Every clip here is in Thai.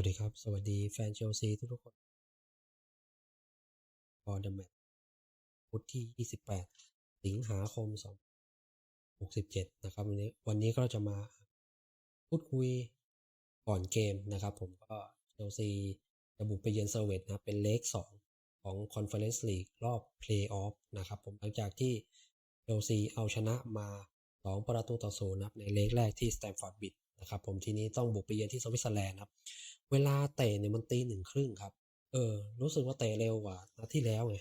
วัสดีครับ สวัสดีแฟนเชลซีทุกๆคนพอเดอะแมตช์พุธที่ 28 สิงหาคม2067 นะครับ วันนี้วันนี้ก็จะมาพูดคุยก่อนเกมนะครับ ผมก็เชลซีจะบุกไปเยือนเซอร์เวตนะ เป็นเลก2ของ Conference League รอบเพลย์ออฟนะครับผมหลังจากที่เชลซีเอาชนะมา 2 ประตูต่อศูนย์นับในเลกแรกที่สแตมฟอร์ดบิด นะครับผมทีนี้ต้องบุกไปเยือนที่สวิตเซอร์แลนด์ครับ เวลาเตะเนี่ยมันตีหนึ่งครึ่งครับ เออ รู้สึกว่าเตะเร็วกว่านัดที่แล้วไง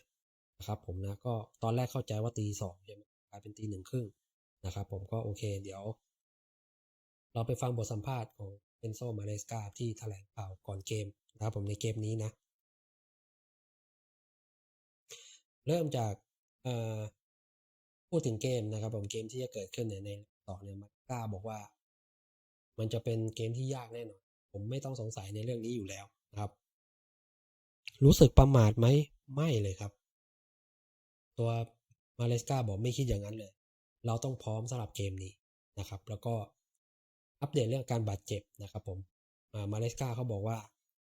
นะครับผมนะก็ตอนแรกเข้าใจว่าตีสองใช่ไหมกลายเป็นตีหนึ่งครึ่งนะครับผมก็โอเค เดี๋ยว เราไปฟังบทสัมภาษณ์ของเอนโซมาเลสกาที่แถลงข่าวก่อนเกมนะครับผมในเกมนี้นะ เริ่มจากพูดถึงเกมนะครับ ผมเกมที่จะเกิดขึ้นเนี่ยในต่อเนี่ยมาก้าบอกว่า มันจะเป็นเกมที่ยากแน่นอน ผมไม่ต้องสงสัยในเรื่องนี้อยู่แล้วนะครับ รู้สึกประมาทไหมไม่เลยครับ ตัวมาเลสกาบอกไม่คิดอย่างนั้นเลย เราต้องพร้อมสำหรับเกมนี้นะครับ แล้วก็อัปเดตเรื่องการบาดเจ็บนะครับ ผมมาเลสกาเขาบอกว่า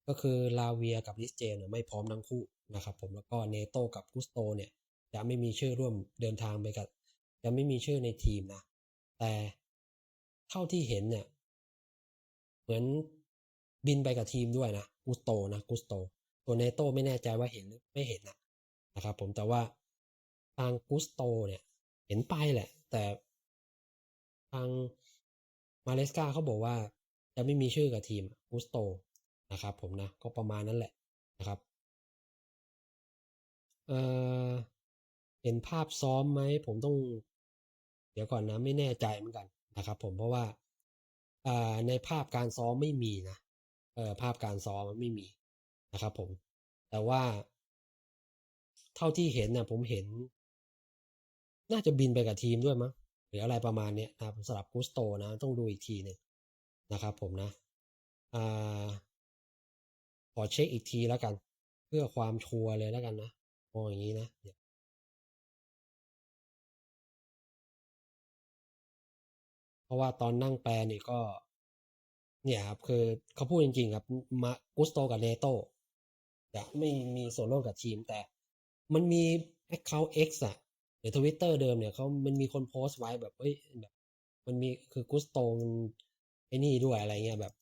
ก็คือลาเวียกับลิสเจนไม่พร้อมทั้งคู่นะครับ ผมแล้วก็เนโตกับกุสโตเนี่ยจะไม่มีชื่อร่วมเดินทางไปกับ จะไม่มีชื่อในทีมนะ แต่เท่าที่เห็นเนี่ย มือนบินไปกับทีมด้วยนะกุสโตนะกุสโต ตัวเนโตไม่แน่ใจว่าเห็นหรือไม่เห็นนะนะครับผมแต่ว่าทางกุสโตเนี่ยเห็นไปแหละ แต่ทางมาเลสกาเขาบอกว่าจะไม่มีชื่อกับทีมกุสโตนะครับผมนะก็ประมาณนั้นแหละนะครับเออเห็นภาพซ้อมไหมผมต้อง เดี๋ยวก่อนนะไม่แน่ใจเหมือนกันนะครับ ผมเพราะว่า ในภาพการซ้อมไม่มีนะเออภาพการซ้อมมันไม่มีนะครับผม แต่ว่าเท่าที่เห็นนะผมเห็น น่าจะบินไปกับทีมด้วยมั้งหรืออะไรประมาณเนี้ยนะครับสำหรับกุสโตนะ ต้องดูอีกทีหนึ่งนะครับผมนะอ่าขอเช็คอีกทีแล้วกัน เพื่อความชัวร์เลยแล้วกันนะมองอย่างนี้นะเดี๋ยว ราะว่าตอนนั่งแปลนี่ก็ เนี่ยครับ คือเขาพูดจริงๆครับมากุสโตกับเนโตจะไม่มีส่วนร่วมกับทีม แต่ มันมี Account X อะหรือทวิตเตอร์เดิมเนี่ยเขามันมีคนโพสต์ไว้แบบเอ้ยแบบมันมีคือกุสโตมันไอ้นี่ด้วยอะไรเงี้ยแบบ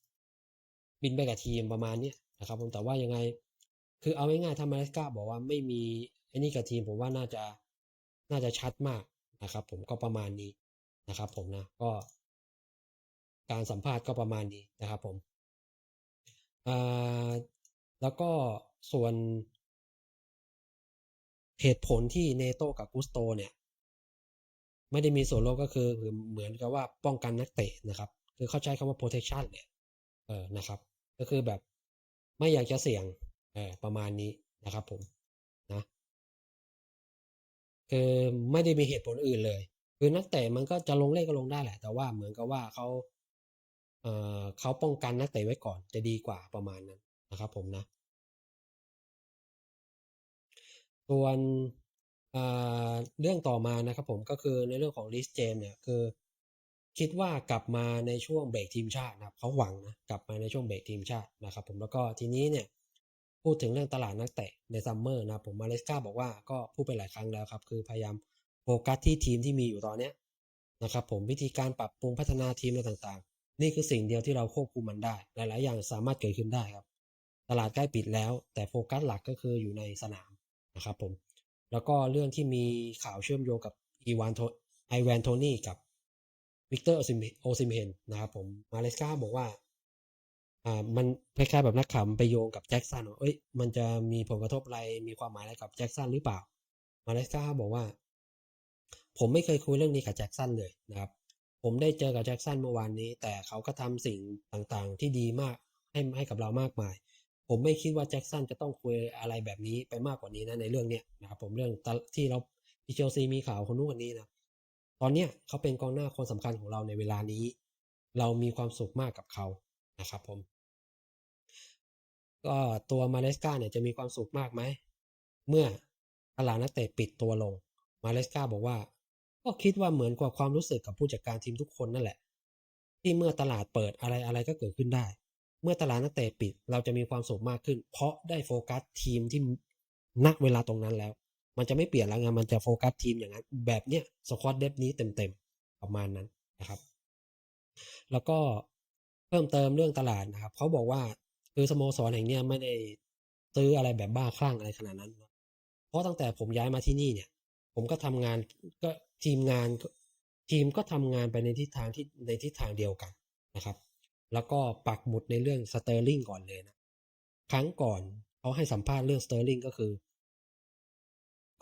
บินไปกับทีมประมาณเนี้ยนะครับ ผมแต่ว่ายังไง คือเอาง่ายๆถ้ามาเลสกาบอกว่าไม่มีไอ้นี่กับทีม ผมว่าน่าจะน่าจะชัดมากนะครับ ผมก็ประมาณนี้นะครับ ผมนะก็ การสัมภาษณ์ก็ประมาณนี้นะครับผมอ่าแล้วก็ส่วนเหตุผลที่เนโตกับกุสโตเนี่ยไม่ได้มีส่วนร่วมก็คือเหมือนกับว่าป้องกันนักเตะนะครับ คือเข้าใจคำว่า protection เนี่ยเออนะครับ ก็คือแบบไม่อยากจะเสี่ยงเออประมาณนี้นะครับผมนะคือไม่ได้มีเหตุผลอื่นเลย คือนักเตะมันก็จะลงเล่นก็ลงได้แหละ แต่ว่าเหมือนกับว่าเขา เขาป้องกันนักเตะไว้ก่อนจะดีกว่าประมาณนั้นนะครับผมนะ ส่วนเรื่องต่อมานะครับผมก็คือในเรื่องของลิสเจมเนี่ยคือคิดว่ากลับมาในช่วงเบรกทีมชาตินะครับเขาหวังนะกลับมาในช่วงเบรกทีมชาตินะครับ ผมแล้วก็ทีนี้เนี่ยพูดถึงเรื่องตลาดนักเตะในซัมเมอร์นะผมมาเลสกาบอกว่าก็พูดไปหลายครั้งแล้วครับ คือพยายามโฟกัสที่ทีมที่มีอยู่ตอนเนี้ยนะครับผมวิธีการปรับปรุงพัฒนาทีมอะไรต่าง นี่คือสิ่งเดียวที่เราควบคุมมันได้ หลาย ๆ อย่างสามารถเกิดขึ้นได้ครับ ตลาดใกล้ปิดแล้ว แต่โฟกัสหลักก็คืออยู่ในสนามนะครับผม แล้วก็เรื่องที่มีข่าวเชื่อมโยงกับอีวานโทไอแวนโทนี่กับวิกเตอร์โอซิมเฮนนะครับผมมาเลสกาบอกว่าอ่ามันคล้ายๆแบบนักข่าวไปโยงกับแจ็คสันว่าเอ้ยมันจะมีผลกระทบอะไรมีความหมายอะไรกับแจ็คสันหรือเปล่า มาเลสกาบอกว่า ผมไม่เคยคุยเรื่องนี้กับแจ็คสันเลยนะครับ ผมได้เจอกับแจ็คสันเมื่อวานนี้ แต่เขาก็ทำสิ่งต่างๆ ที่ดีมากให้ให้กับเรามากมาย ผมไม่คิดว่าแจ็คสันจะต้องคุยอะไรแบบนี้ไปมากกว่านี้นะในเรื่องเนี้ยนะครับผมเรื่องที่เราที่เชลซีมีข่าวคนนู้นคนนี้นะตอนเนี้ยเขาเป็นกองหน้าคนสำคัญของเราในเวลานี้ เรามีความสุขมากกับเขานะครับผม ก็ตัวมาเลสกาเนี่ยจะมีความสุขมากไหมเมื่อตลาดนักเตะปิดตัวลง มาเลสกาบอกว่า ก็คิดว่าเหมือนกว่าความรู้สึกกับผู้จัดการทีมทุกคนนั่นแหละ ที่เมื่อตลาดเปิดอะไรอะไรก็เกิดขึ้นได้ เมื่อตลาดนักเตะปิด เราจะมีความสุขมากขึ้น เพราะได้โฟกัสทีมที่ณเวลาตรงนั้นแล้ว มันจะไม่เปลี่ยนแล้วไงมันจะโฟกัสทีมอย่างนั้น แบบเนี้ยสควอตเดฟนี้เต็มๆประมาณนั้นนะครับ แล้วก็เพิ่มเติมเรื่องตลาดนะครับเขาบอกว่าคือสโมสรแห่งเนี้ยไม่ได้ซื้ออะไรแบบบ้าคลั่งอะไรขนาดนั้น เพราะตั้งแต่ผมย้ายมาที่นี่เนี่ย ผมก็ทำงานก็ทีมงานทีมก็ทำงานไปในทิศทางที่ในทิศทางเดียวกันนะครับ แล้วก็ปักหมุดในเรื่องสเตอร์ลิงก่อนเลยนะ ครั้งก่อนเขาให้สัมภาษณ์เรื่องสเตอร์ลิงก็คือ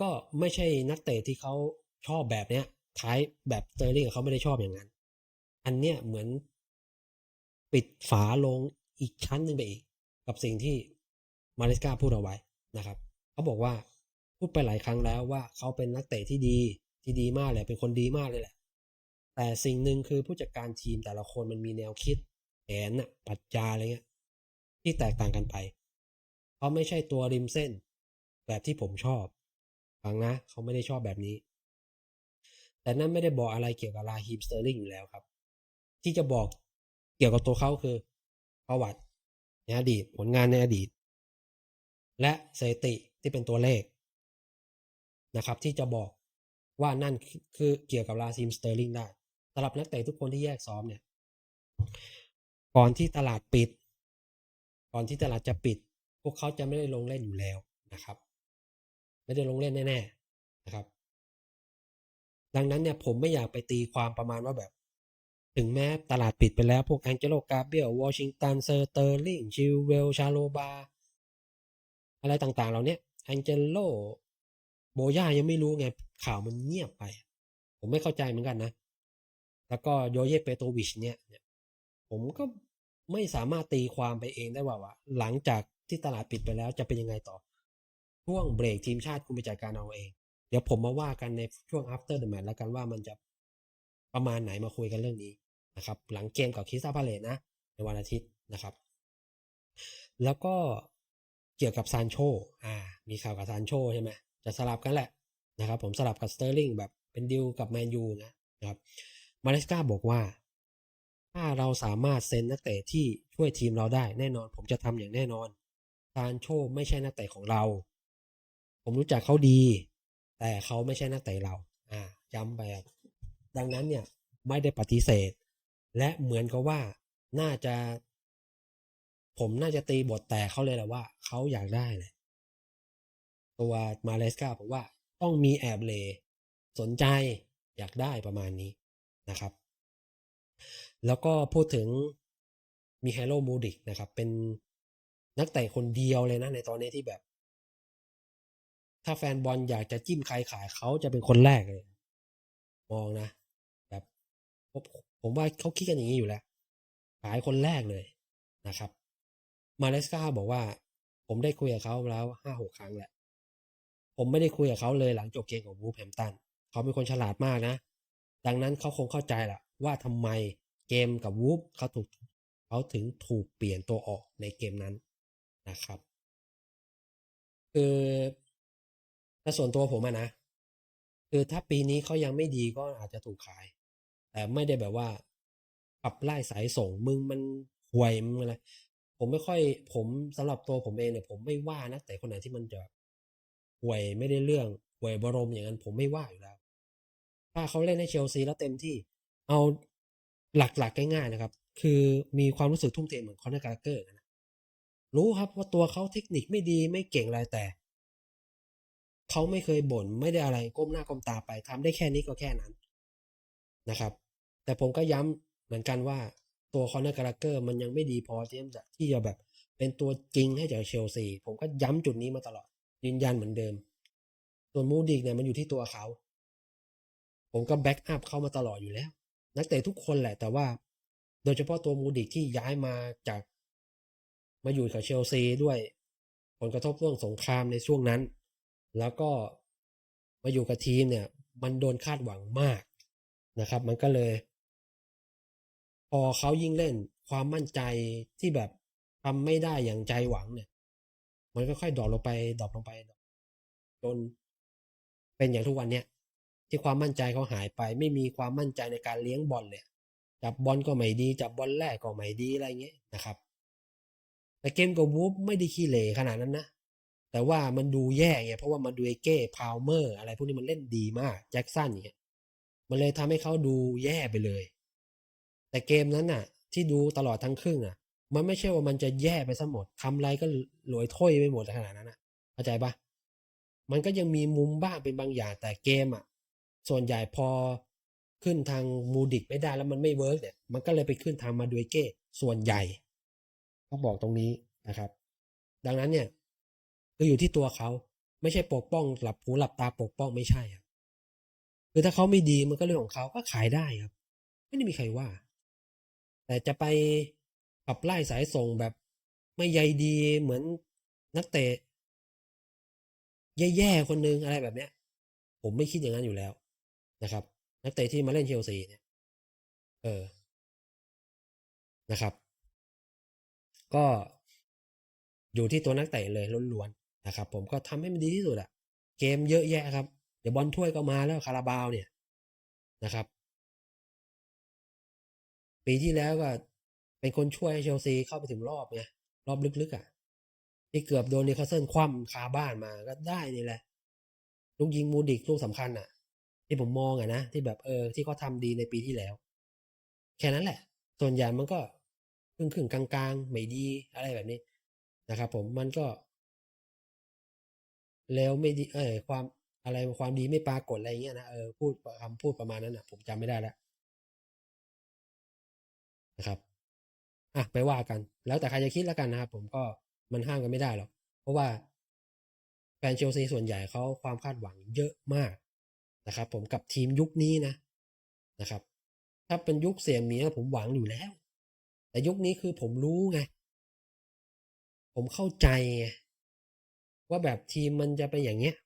ก็ไม่ใช่นักเตะที่เขาชอบแบบเนี้ยท้ายแบบสเตอร์ลิงเขาไม่ได้ชอบอย่างนั้น อันเนี้ยเหมือนปิดฝาลงอีกชั้นหนึ่งไปอีก กับสิ่งที่มาเลสกาพูดเอาไว้นะครับ เขาบอกว่า พูดไปหลายครั้งแล้วว่าเขาเป็นนักเตะที่ดีที่ดีมากเลยเป็นคนดีมากเลยแหละ แต่สิ่งหนึ่งคือผู้จัดการทีมแต่ละคนมันมีแนวคิดแผนน่ะปรัชญาอะไรเงี้ยที่แตกต่างกันไปเขาไม่ใช่ตัวริมเส้น แบบที่ผมชอบฟังนะเขาไม่ได้ชอบแบบนี้ แต่นั่นไม่ได้บอกอะไรเกี่ยวกับลาฮีมสเตอร์ลิงอยู่แล้วครับ ที่จะบอกเกี่ยวกับตัวเขาคือ ประวัติในอดีตผลงานในอดีต และสถิติที่เป็นตัวเลข นะครับ ที่จะบอกว่านั่นคือเกี่ยวกับลาซิมสเตอร์ลิงได้สำหรับนักเตะทุกคนที่แยกซ้อมเนี่ย ก่อนที่ตลาดปิด ก่อนที่ตลาดจะปิด พวกเขาจะไม่ได้ลงเล่นอยู่แล้วนะครับ ไม่ได้ลงเล่นแน่ๆนะครับ ดังนั้นเนี่ยผมไม่อยากไปตีความประมาณว่าแบบ ถึงแม้ตลาดปิดไปแล้วพวกแองเจโลกาเบียลวอชิงตันเซอร์เตอร์ลิงชิลเวลชาโลบาอะไรต่างๆ เหล่านี้แองเจโล โบย่ายังไม่รู้ไง ข่าวมันเงียบไป ผมไม่เข้าใจเหมือนกันนะ แล้วก็โยเยเปโตวิชเนี่ย ผมก็ไม่สามารถตีความไปเองได้ว่าว่า หลังจากที่ตลาดปิดไปแล้วจะเป็นยังไงต่อ ช่วงเบรกทีมชาติคุณไปจัดการเอาเอง เดี๋ยวผมมาว่ากันในช่วง after the match แล้วกันว่ามันจะประมาณไหนมาคุยกันเรื่องนี้นะครับ หลังเกมกับคิสซาพาเลตนะ ในวันอาทิตย์นะครับ แล้วก็เกี่ยวกับซานโช อ่า มีข่าวกับซานโชใช่ไหม จะสลับกันแหละนะครับผมสลับกับสเตอร์ลิงแบบเป็นดิวกับแมนยูนะครับมาเลสกาบอกว่า ถ้าเราสามารถเซ็นนักเตะที่ช่วยทีมเราได้แน่นอน ผมจะทำอย่างแน่นอนซานโชไม่ใช่นักเตะของเรา ผมรู้จักเขาดี แต่เขาไม่ใช่นักเตะเรา อ่าย้ำไปดังนั้นเนี่ยไม่ได้ปฏิเสธ และเหมือนกับว่าน่าจะ ผมน่าจะตีบทแต่เขาเลยแหละว่าเขาอยากได้เลย ตัวมาเลสกาผมว่าต้องมีแอบเลสนใจอยากได้ประมาณนี้นะครับ แล้วก็พูดถึงมีไฮโลมูดิกนะครับ เป็นนักเตะคนเดียวเลยนะในตอนนี้ที่แบบ ถ้าแฟนบอลอยากจะจิ้มใครขายเขาจะเป็นคนแรกเลย มองนะ แบบผมว่าเขาคิดกันอย่างนี้อยู่แล้ว ขายคนแรกเลยนะครับ มาเลสกาบอกว่า ผมได้คุยกับเขาแล้วห้าหกครั้งแหละ ผมไม่ได้คุยกับเขาเลยหลังจบเกมของวูแฮมตันเขาเป็นคนฉลาดมากนะ ดังนั้นเขาคงเข้าใจแหละว่าทำไมเกมกับวูฟเขาถูกเขาถึงถูกเปลี่ยนตัวออกในเกมนั้นนะครับ คือถ้าส่วนตัวผมอะนะ คือถ้าปีนี้เขายังไม่ดีก็อาจจะถูกขาย แต่ไม่ได้แบบว่าขับไล่สายส่งมึงมันห่วยมึงอะไรผมไม่ค่อย ผมสำหรับตัวผมเองเนี่ยผมไม่ว่านะแต่คนไหนที่มันจะ ห่วยไม่ได้เรื่องห่วยบรมอย่างนั้นผมไม่ว่าอยู่แล้ว ถ้าเขาเล่นให้เชลซีแล้วเต็มที่เอาหลักๆง่ายๆนะครับ คือมีความรู้สึกทุ่มเทเหมือนคอนเนอร์การ์เกอร์นะรู้ครับว่าตัวเขาเทคนิคไม่ดีไม่เก่งอะไรแต่เขาไม่เคยบ่นไม่ได้อะไรก้มหน้าก้มตาไปทำได้แค่นี้ก็แค่นั้นนะครับ แต่ผมก็ย้ำเหมือนกันว่าตัวคอนเนอร์การ์เกอร์มันยังไม่ดีพอที่จะที่จะแบบเป็นตัวจริงให้จากเชลซีผมก็ย้ำจุดนี้มาตลอด ยืนยันเหมือนเดิม ส่วนมูดิกเนี่ยมันอยู่ที่ตัวเขา ผมก็แบ็กอัพเข้ามาตลอดอยู่แล้ว นักเตะทุกคนแหละ แต่ว่า โดยเฉพาะตัวมูดิกที่ย้ายมาจาก มาอยู่กับเชลซีด้วย ผลกระทบเรื่องสงครามในช่วงนั้น แล้วก็มาอยู่กับทีมเนี่ย มันโดนคาดหวังมากนะครับ มันก็เลย พอเขายิ่งเล่นความมั่นใจที่แบบทำไม่ได้อย่างใจหวังเนี่ย มันก็ค่อยดรอปลงไปดรอปลงไปจนเป็นอย่างทุกวันเนี้ยที่ความมั่นใจเขาหายไป ไม่มีความมั่นใจในการเลี้ยงบอลเลยจับบอลก็ไม่ดี จับบอลแรกก็ไม่ดีอะไรเงี้ยนะครับ แต่เกมกับวูฟไม่ได้ขี้เหร่ขนาดนั้นนะแต่ว่ามันดูแย่ไงเพราะว่ามันดูเอเก้พาวเมอร์อะไรพวกนี้มันเล่นดีมาก แจ็คสันเนี่ยมันเลยทำให้เขาดูแย่ไปเลย แต่เกมนั้นน่ะ ที่ดูตลอดทั้งครึ่งอะ มันไม่ใช่ว่ามันจะแย่ไปซะหมดทำอะไรก็หลวยถ้วยไปหมดขนาดนั้นอะเข้าใจปะมันก็ยังมีมุมบ้างเป็นบางอย่างแต่เกมอะ ส่วนใหญ่พอขึ้นทางมูดิกไม่ได้แล้วมันไม่เวิร์กเนี่ย มันก็เลยไปขึ้นทางมาดูเก้ส่วนใหญ่ต้องบอกตรงนี้นะครับ ดังนั้นเนี่ยคืออยู่ที่ตัวเขาไม่ใช่ปกป้องหลับหูหลับตาปกป้องไม่ใช่ครับคือถ้าเขาไม่ดีมันก็เรื่องของเขาก็ขายได้ครับ ไม่ได้มีใครว่า แต่จะไป ขับไล่สายส่งแบบ ไม่ใยดีเหมือนนักเตะแย่ๆคนนึงอะไรแบบเนี้ย ผมไม่คิดอย่างนั้นอยู่แล้วนะครับ นักเตะที่มาเล่นเชลซีเนี่ยเออนะครับ ก็อยู่ที่ตัวนักเตะเลยล้วนๆนะครับ ผมก็ทำให้มันดีที่สุดอะเกมเยอะแยะครับ เดี๋ยวบอลถ้วยก็มาแล้วคาราบาวเนี่ยนะครับ ปีที่แล้วก็ เป็นคนช่วยให้เชลซีเข้าไปถึงรอบไงรอบลึกๆอะ ที่เกือบโดนนิคาเซิลคว่ำคาบ้านมาก็ได้นี่แหละ ลูกยิงมูดิกลูกสำคัญอะ ที่ผมมองอะนะที่แบบเออที่เขาทำดีในปีที่แล้ว แค่นั้นแหละ ส่วนใหญ่มันก็ครึ่งครึ่งๆกลางๆ ไม่ดีอะไรแบบนี้นะครับผมมันก็ แล้วไม่ดี เออความอะไรความดีไม่ปรากฏอะไรเงี้ยนะเออพูดคำพูดประมาณนั้นอะ ผมจำไม่ได้แล้วนะครับ อะไปว่ากัน แล้วแต่ใครจะคิดแล้วกันนะครับผมก็มันห้ามกันไม่ได้หรอกเพราะว่าแฟนเชลซีส่วนใหญ่เขาความคาดหวังเยอะมากนะครับ ผมกับทีมยุคนี้นะนะครับ ถ้าเป็นยุคเสียเมียผมหวังอยู่แล้ว แต่ยุคนี้คือผมรู้ไง ผมเข้าใจไงว่าแบบทีมมันจะเป็นอย่างเงี้ย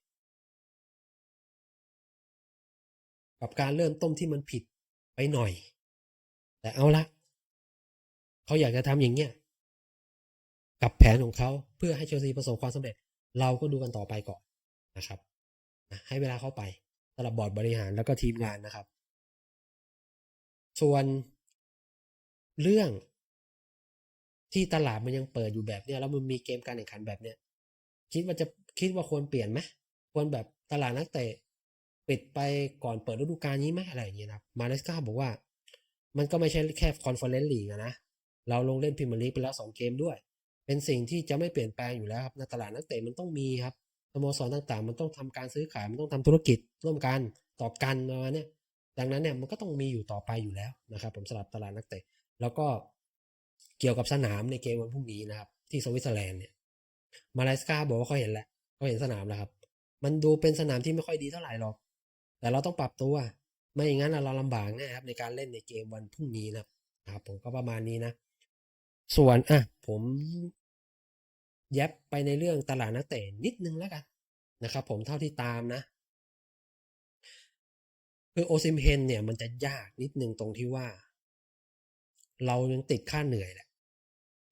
กับการเริ่มต้นที่มันผิดไปหน่อย แต่เอาละ เขาอยากจะทำอย่างเงี้ยกับแผนของเขาเพื่อให้เชลซีประสบความสำเร็จ เราก็ดูกันต่อไปก่อนนะครับให้เวลาเขาไปสำหรับบอร์ดบริหารแล้วก็ทีมงานนะครับ ส่วนเรื่องที่ตลาดมันยังเปิดอยู่แบบเนี้ยแล้วมันมีเกมการแข่งขันแบบเนี้ยคิดว่าจะคิดว่าควรเปลี่ยนไหมควรแบบตลาดนักเตะปิดไปก่อนเปิดฤดูกาลนี้ไหมอะไรอย่างเงี้ยนะมาเลสกาบอกว่า มันก็ไม่ใช่แค่คอนเฟอเรนซ์ลีกนะ เราลงเล่นพรีเมียร์ลีกไปแล้วสองเกมด้วย เป็นสิ่งที่จะไม่เปลี่ยนแปลงอยู่แล้วครับในตลาดนักเตะมันต้องมีครับสโมสรต่างๆ มันต้องทำการซื้อขายมันต้องทำธุรกิจร่วมกันต่อกันประมาณนี้ดังนั้นเนี่ยมันก็ต้องมีอยู่ต่อไปอยู่แล้วนะครับผมสำหรับตลาดนักเตะแล้วก็เกี่ยวกับสนามในเกมวันพรุ่งนี้นะครับ ที่สวิตเซอร์แลนด์เนี่ยมาเลสกาบอกว่าเขาเห็นแล้วเขาเห็นสนามแล้วครับ มันดูเป็นสนามที่ไม่ค่อยดีเท่าไหร่หรอก แต่เราต้องปรับตัวไม่อย่างนั้นเราลำบากแน่ครับในการเล่นในเกมวันพรุ่งนี้นะครับผมก็ประมาณนี้นะ ส่วนอะผมแยบไปในเรื่องตลาดนักเตะนิดนึงแล้วกันนะครับผมเท่าที่ตามนะ คือโอซิมเฮนเนี่ยมันจะยากนิดนึงตรงที่ว่า เรายังติดค่าเหนื่อยแหละ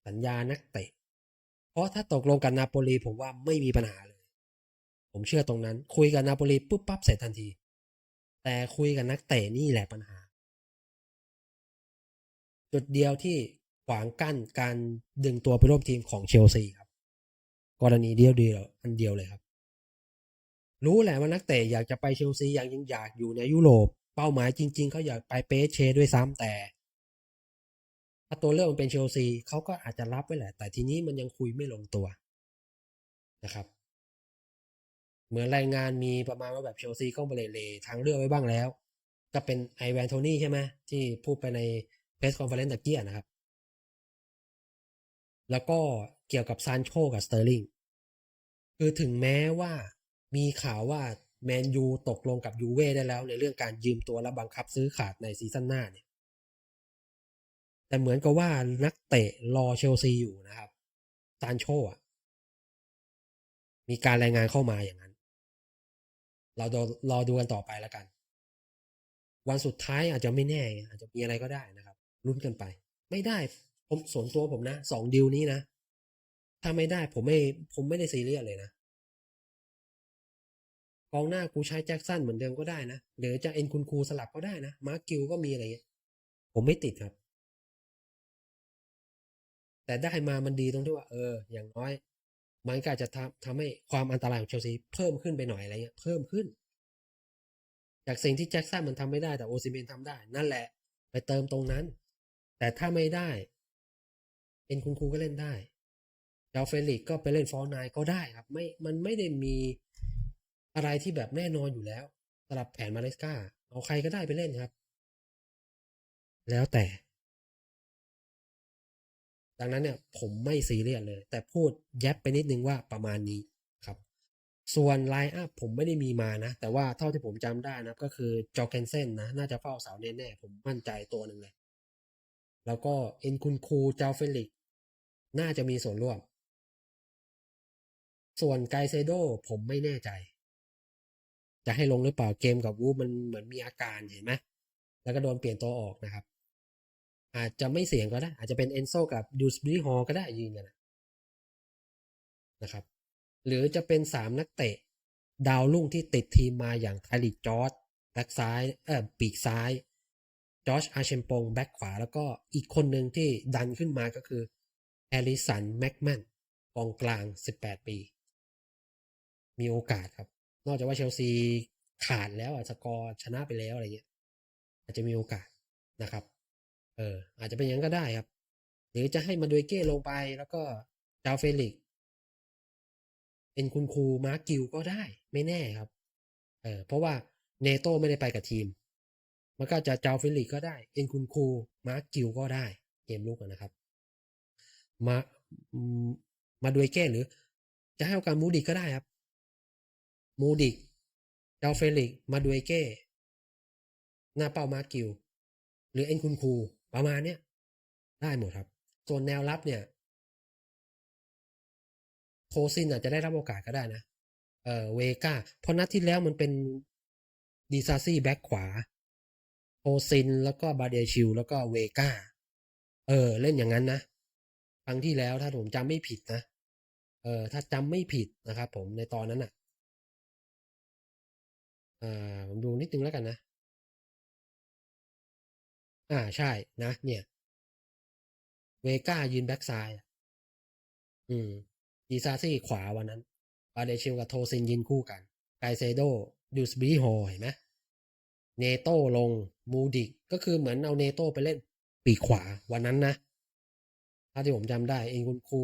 สัญญานักเตะ เพราะถ้าตกลงกับนาโปลีผมว่าไม่มีปัญหาเลย ผมเชื่อตรงนั้น คุยกับนาโปลีปุ๊บปั๊บเสร็จทันที แต่คุยกับนักเตะนี่แหละปัญหา จุดเดียวที่ วางกั้นการดึงตัวไปร่วมทีมของเชลซีครับ กรณีเดียวเดียวอันเดียวเลยครับ รู้แหละว่านักเตะอยากจะไปเชลซีอย่างยังอยากอยู่ในยุโรป เป้าหมายจริง ๆเขาอยากไปเปเชด้วยซ้ำแต่ถ้าตัวเลือกมันเป็นเชลซีเขาก็อาจจะรับไว้แหละ แต่ทีนี้มันยังคุยไม่ลงตัวนะครับ เหมือนรายงานมีประมาณว่าแบบเชลซีก็ไปเลเลทางเลือกไว้บ้างแล้ว ก็เป็นไอแวนโทนี่ใช่ไหมที่พูดไปในเพสคอนเฟอเรนซ์ตะเกียนะครับ แล้วก็เกี่ยวกับซานโชกับสเตอร์ลิงคือถึงแม้ว่ามีข่าวว่าแมนยูตกลงกับยูเว่ได้แล้วในเรื่องการยืมตัวและบังคับซื้อขาดในซีซั่นหน้าเนี่ย แต่เหมือนกับว่านักเตะรอเชลซีอยู่นะครับซานโชอะ มีการรายงานเข้ามาอย่างนั้น เรารอดูกันต่อไปแล้วกัน วันสุดท้ายอาจจะไม่แน่ อาจจะมีอะไรก็ได้นะครับลุ้นกันไป ไม่ได้ ผมส่วนตัวผมนะสองดิวนี้นะ ถ้าไม่ได้ผมไม่ ผมไม่ได้ซีเรียสเลยนะกองหน้ากูใช้แจ็คสันเหมือนเดิมก็ได้นะหรือจะเอ็นคุณครูสลับก็ได้นะมาร์กิวก็มีอะไรเงี้ยผมไม่ติดครับ แต่ได้มามันดีตรงที่ว่า เออ อย่างน้อย มันก็จจะทำทำให้ความอันตรายของเชลซีเพิ่มขึ้นไปหน่อยอะไรเงี้ยเพิ่มขึ้น จากสิ่งที่แจ็คสันมันทำไม่ได้แต่โอซิเมนทำได้ นั่นแหละ ไปเติมตรงนั้น แต่ถ้าไม่ได้ เป็นคุณครูก็เล่นได้เจ้าเฟลิกก็ไปเล่นฟอร์นายก็ได้ครับ ไม่มันไม่ได้มีอะไรที่แบบแน่นอนอยู่แล้วสำหรับแผนมาเลสกาเอาใครก็ได้ไปเล่นครับ แล้วแต่ ดังนั้นเนี่ย ผมไม่ซีเรียสเลย แต่พูดแยบไปนิดนึงว่าประมาณนี้ครับ ส่วนไลน์อัพผมไม่ได้มีมานะ แต่ว่าเท่าที่ผมจำได้นะก็คือจอร์เกนเซนนะ น่าจะเฝ้าเสาแน่ๆ ผมมั่นใจตัวหนึ่งเลย แล้วก็เอ็นคุณคูเจ้าเฟลิก น่าจะมีส่วนร่วม ส่วนไกเซโดผมไม่แน่ใจ จะให้ลงหรือเปล่าเกมกับวูมันเหมือนมีอาการเห็นไหมแล้วก็โดนเปลี่ยนตัวออกนะครับ อาจจะไม่เสียงก็ได้ อาจจะเป็นเอนโซกับดูสบิฮอก็ได้ยืนกันนะครับ หรือจะเป็นสามนักเตะ ดาวรุ่งที่ติดทีมมาอย่างไทลิจอร์ดแบ็กซ้ายเออปีกซ้ายจอชอาเชมปงแบ็กขวา แล้วก็อีกคนหนึ่งที่ดันขึ้นมาก็คือ แอริสันแม็กแมนกองกลาง 18 ปี มีโอกาสครับ นอกจากว่าเชลซีขาดแล้วอะสกอร์ชนะไปแล้วอะไรเงี้ยอาจจะมีโอกาสนะครับ เออ อาจจะเป็นอย่างนั้นก็ได้ครับ หรือจะให้มาดวยเก้ลงไปแล้วก็จาวเฟลิกเป็นคุณครูมาร์กิวก็ได้ ไม่แน่ครับ เออเพราะว่าเนโต้ไม่ได้ไปกับทีม มันก็จะเจ้าเฟลิกก็ได้เป็นคุณครูมาร์กิวก็ได้ เกมลุกนะครับ มามาดวยเก้หรือ จะให้โอกาสมูดิกก็ได้ครับ มูดิกจาวเฟลิกมาดวยเก้หน้าเป้ามากิว หรือเอ็นคุณครูประมาณเนี้ยได้หมดครับ ส่วนแนวรับเนี่ยโทซินอาจจะได้รับโอกาสก็ได้นะ เออเวกาเพราะนัดที่แล้วมันเป็นดีซาซี่แบ็คขวาโทซินแล้วก็บาเดชิลแล้วก็เวกาเออ เล่นอย่างนั้นนะ รั้งที่แล้วถ้าผมจำไม่ผิดนะเออถ้าจำไม่ผิดนะครับ ผมในตอนนั้นอะอ่าผมดูนิดนึงแล้วกันนะ อ่าใช่นะ เนี่ยเวก้ายืนแบ็กซ้ายอะอืมดีซาซี่ขวาวันนั้นบาเดชิลกับโทซินยืนคู่กันไกเซโดดูสบีฮอเห็นไหมเนโต้ลงมูดิกก็คือเหมือนเอาเนโต้ไปเล่นปีกขวาวันนั้นนะ ถ้าที่ผมจำได้เองคุณครู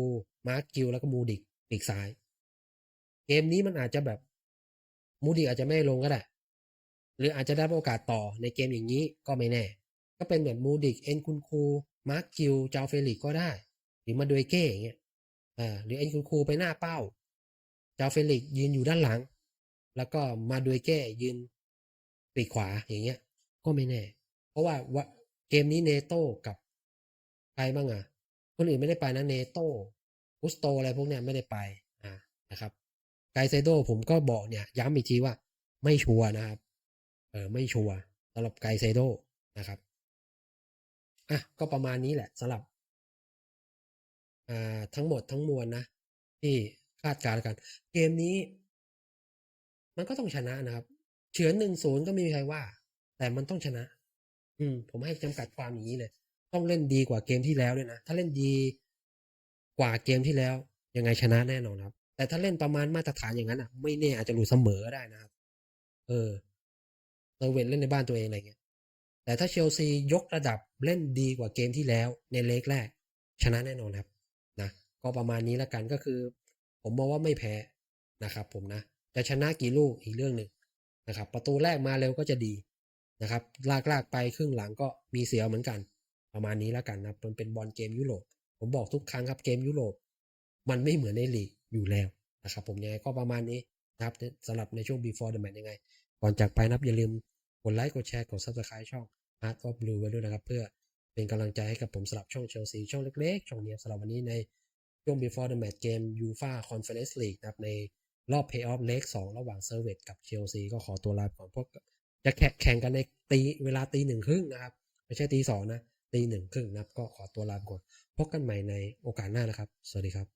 มาร์คกิลแล้วก็มูดิกปีกซ้าย เกมนี้มันอาจจะแบบมูดิกอาจจะไม่ลงก็ได้ หรืออาจจะได้โอกาสต่อในเกมอย่างนี้ก็ไม่แน่ ก็เป็นเหมือนมูดิกเอ็นคุณครูมาร์คกิลจาวเฟลิกก็ได้ หรือมาดวยเก้อย่างเงี้ยอ่าหรือเอ็นคุณครูไปหน้าเป้าจาวเฟลิกยืนอยู่ด้านหลัง แล้วก็มาดวยเก้ยืนปีกขวาอย่างเงี้ย ก็ไม่แน่ เพราะว่าเกมนี้เนโต้กับใครบ้างอะ คนอื่นไม่ได้ไปนะเนโต้อุสโตอะไรพวกเนี้ยไม่ได้ไปอ่านะครับไกเซโดผมก็บอกเนี่ยย้ำอีกทีว่าไม่ชัวร์นะครับเออไม่ชัวร์สำหรับไกเซโดนะครับอะก็ประมาณนี้แหละสำหรับอ่าทั้งหมดทั้งมวลนะ ที่คาดการณ์กัน เกมนี้ มันก็ต้องชนะนะครับ เฉือนหนึ่งศูนย์ก็ไม่มีใครว่า แต่มันต้องชนะ อืม ผมให้จำกัดความอย่างนี้เลย ต้องเล่นดีกว่าเกมที่แล้วด้วยนะ ถ้าเล่นดีกว่าเกมที่แล้ว ยังไงชนะแน่นอนครับ แต่ถ้าเล่นประมาณมาตรฐานอย่างนั้นอะ ไม่แน่อาจจะหลุดเสมอก็ได้นะครับ เออเซอร์เวนเล่นในบ้านตัวเองอะไรเงี้ย แต่ถ้าเชลซียกระดับเล่นดีกว่าเกมที่แล้ว ในเลกแรก ชนะแน่นอนครับ นะ ก็ประมาณนี้ล้วกันก็คือ ผมมองว่าไม่แพ้นะครับ ผมนะ จะชนะกี่ลูกอีกเรื่องหนึ่งนะครับ ประตูแรกมาเร็วก็จะดีนะครับ ลากลากไปครึ่งหลังก็มีเสียเหมือนกัน ประมาณนี้แล้วกันนะมันเป็นบอลเกมยุโรปผมบอกทุกครั้งครับเกมยุโรปมันไม่เหมือนในลีกอยู่แล้วนะครับผมยังไงก็ประมาณนี้นะครับสำหรับในช่วง before the match ยังไง ก่อนจากไปนะครับอย่าลืมกดไลค์กดแชร์กด subscribe ช่อง Art of Blue ไว้ด้วยนะครับ เพื่อเป็นกำลังใจให้กับผมสำหรับช่องเชลซีช่องเล็กๆ ช่องนี้สำหรับวันนี้ในช่วง before the match เกม UEFA Conference League นะครับในรอบ playoff เล็ก2ระหว่างเซอร์เวตกับเชลซีก็ขอตัวลาไปก่อนพราะจะแข่งกันในตีเวลาตีหนึ่งครึ่งนะครับ ไม่ใช่ตีสองนะ ตีหนึ่งครึ่งนะครับ ก็ขอตัวลาไปก่อนพบกันใหม่ในโอกาสหน้านะครับ สวัสดีครับ